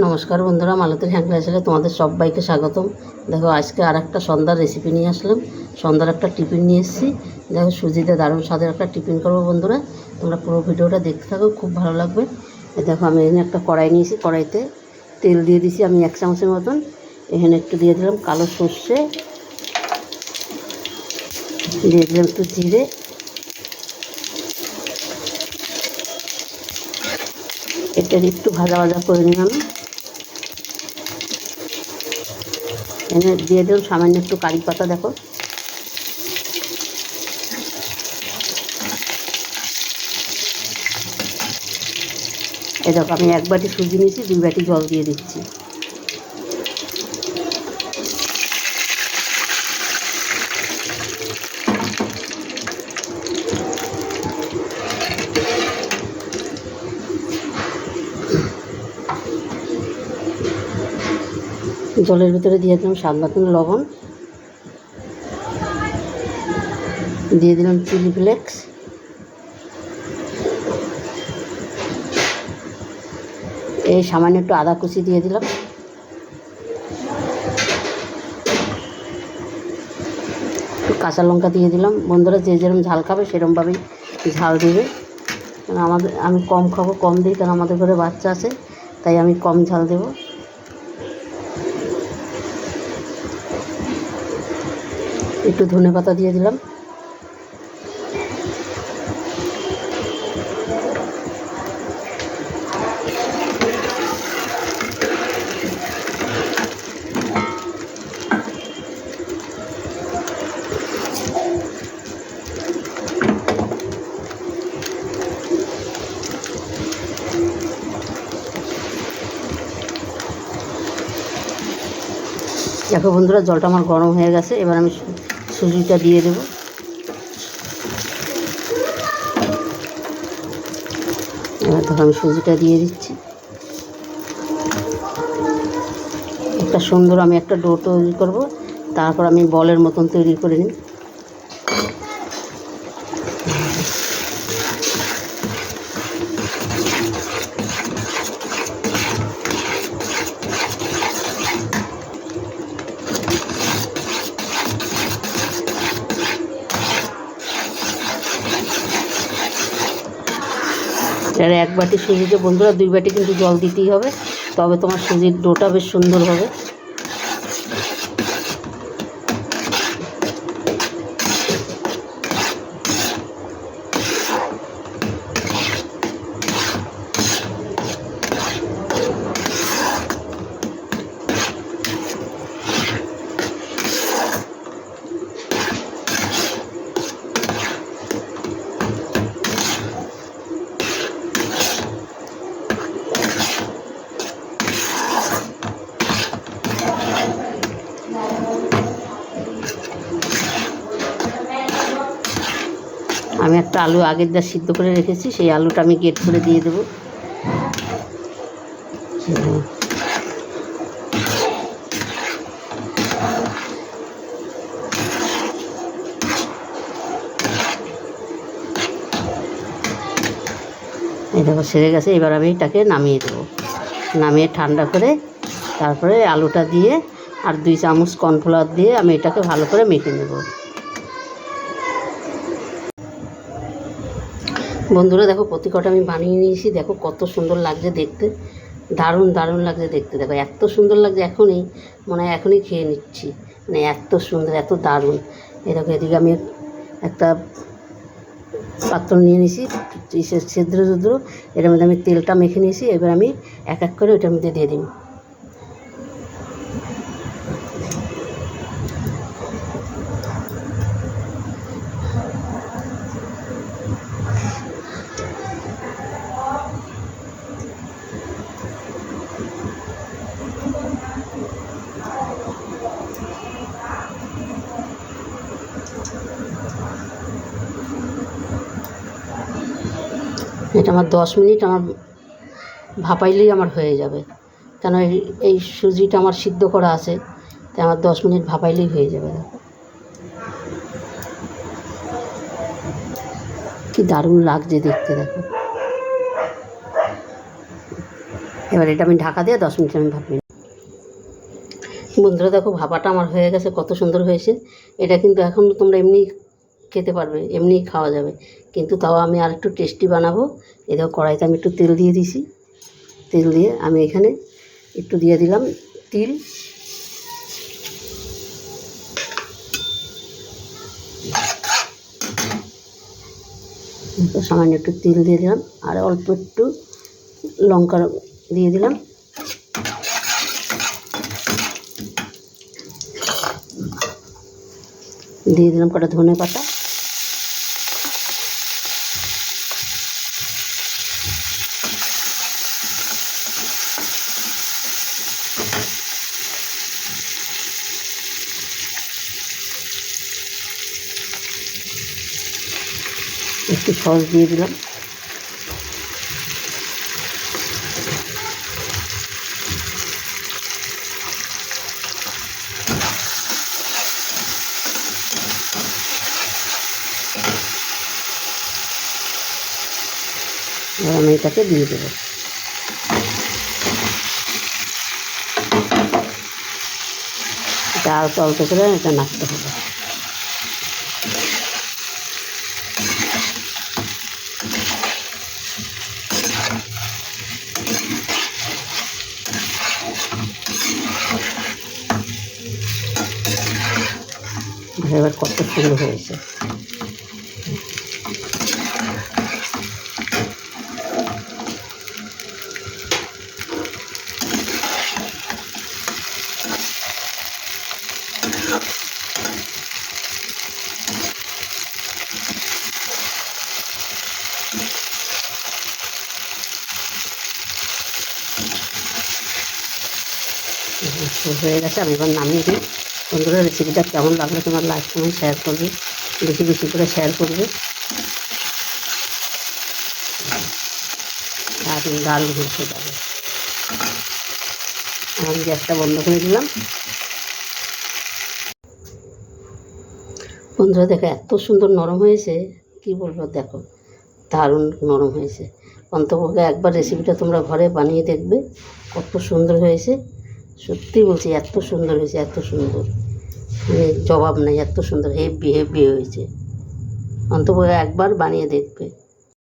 নমস্কার বন্ধুরা, মালতীর হ্যান্ড ক্লাসে তোমাদের সবাইকে স্বাগতম। দেখো, আজকে আর একটা সন্ধ্যার রেসিপি নিয়ে আসলাম। সন্ধ্যার একটা টিফিন নিয়ে এসেছি। দেখো, সুজিতে দারুণ স্বাদের একটা টিফিন করব বন্ধুরা। তোমরা পুরো ভিডিওটা দেখতে থাকো, খুব ভালো লাগবে। দেখো, আমি এখানে একটা কড়াই নিয়েছি কড়াইতে তেল দিয়ে দিয়েছি আমি এক চামচের মতন। এখানে একটু দিয়ে দিলাম কালো সর্ষে। দিয়ে দিলাম একটু জিরে। এটা একটু ভাজা ভাজা করে নিলাম। এনে দিয়ে দেব, সামান্য একটু কারি পাতা দেখো। এই দেখো, আমি এক বাটি সুজি নিয়েছি, দুই বাটি জল দিয়ে দিচ্ছি। জলের ভিতরে দিয়ে দিলাম স্বাদ মতন লবণ। দিয়ে দিলাম চিলি ফ্লেক্স। এই সামান্য একটু আদা কুচি দিয়ে দিলাম। একটু কাঁচা লঙ্কা দিয়ে দিলাম। বন্ধুরা, যে যেরকম ঝাল খাবে সেরকমভাবেই ঝাল দেবে। আমাদের আমি কম খাব, কম দিই, কারণ আমাদের ঘরে বাচ্চা আছে, তাই আমি কম ঝাল দেবো। একটু ধনে পাতা দিয়ে দিলাম। দেখো বন্ধুরা জলটা আমার গরম হয়ে গেছে। এবার আমি সুজিটা দিয়ে দেব। এবার আমি সুজিটা দিয়ে দিচ্ছি। একটা সুন্দর আমি একটা ডো তৈরি করব, তারপর আমি বলের মতন তৈরি করে নিই এর এক বাটি সুজিতে বন্ধুরা দুই বাটি কিন্তু জল দিতেই হবে, তবে তোমার সুজির ডোটা বেশ সুন্দর হবে। আমি একটা আলু আগের যা সিদ্ধ করে রেখেছি, সেই আলুটা আমি গেট করে দিয়ে দেবো। এই সেরে গেছে, এবার আমি এটাকে নামিয়ে দেবো। নামিয়ে ঠান্ডা করে তারপরে আলুটা দিয়ে আর দুই চামচ কর্নফ্লাওয়ার দিয়ে আমি এটাকে ভালো করে মেখে নেব। বন্ধুরা, দেখো প্রতি কটা আমি বানিয়ে নিয়েছি। দেখো কত সুন্দর লাগছে দেখতে। দারুণ দারুণ লাগছে দেখতে। দেখো এত সুন্দর লাগছে, এখনই মনে এখনই খেয়ে নিচ্ছি। মানে এত সুন্দর, এত দারুণ। এরকম এদিকে আমি একটা পাত্র নিয়ে নিয়েছি ছিদ্র ছিদ্র। এর মধ্যে আমি তেলটা মেখে নিয়েছি, এবার আমি এক এক করে ওইটার মধ্যে দিয়ে দিই। এটা আমার দশ মিনিট আমার ভাপাইলেই আমার হয়ে যাবে। কেন এই এই সুজিটা আমার সিদ্ধ করা আছে, তাই আমার দশ মিনিট ভাপাইলেই হয়ে যাবে। কি দারুণ লাগছে দেখতে, দেখো। এবার এটা আমি ঢাকা দিয়ে দশ মিনিট আমি নেব। বন্ধুরা, দেখো ভাপাটা আমার হয়ে গেছে, কত সুন্দর হয়েছে। এটা কিন্তু এখন তোমরা এমনি খেতে পারবে এমনি খাওয়া যাবে। কিন্তু তাও আমি আর একটু টেস্টি বানাবো। এই দেখো কড়াইতে আমি একটু তেল দিয়ে দিছি। তেল দিয়ে আমি এখানে একটু দিয়ে দিলাম তিল। সামান্য একটু তিল দিয়ে দিলাম, আর অল্প একটু লঙ্কা দিয়ে দিলাম। দিয়ে দিলাম কটা ধনে পাতা। একটু সস দিয়ে দিলাম। আমি এটাকে দিয়ে দেবো। এটা অল্প অল্প করে এটা নাড়তে হবে। এবার কত সুন্দর হয়েছে। হয়ে গেছে আমি এবার নামিয়ে দিই। বন্ধুরা রেসিপিটা কেমন লাগল তোমার লাইক কমেন্ট শেয়ার করবে। বেশি বেশি করে শেয়ার করবে। দারুণ দারুণ হচ্ছে যাবে। আমি গ্যাসটা বন্ধ করে দিলাম। বন্ধুরা, দেখো, এত সুন্দর নরম হয়েছে। কি বলব, দেখো, দারুণ নরম হয়েছে। অন্তপক্ষে একবার রেসিপিটা তোমরা ঘরে বানিয়ে দেখবে। কত সুন্দর হয়েছে। সত্যি বলছি, এত সুন্দর হয়েছে, এত সুন্দর। মানে জবাব নেই, এত সুন্দর হেভি হেভি হয়েছে। অন্তত একবার বানিয়ে দেখবে।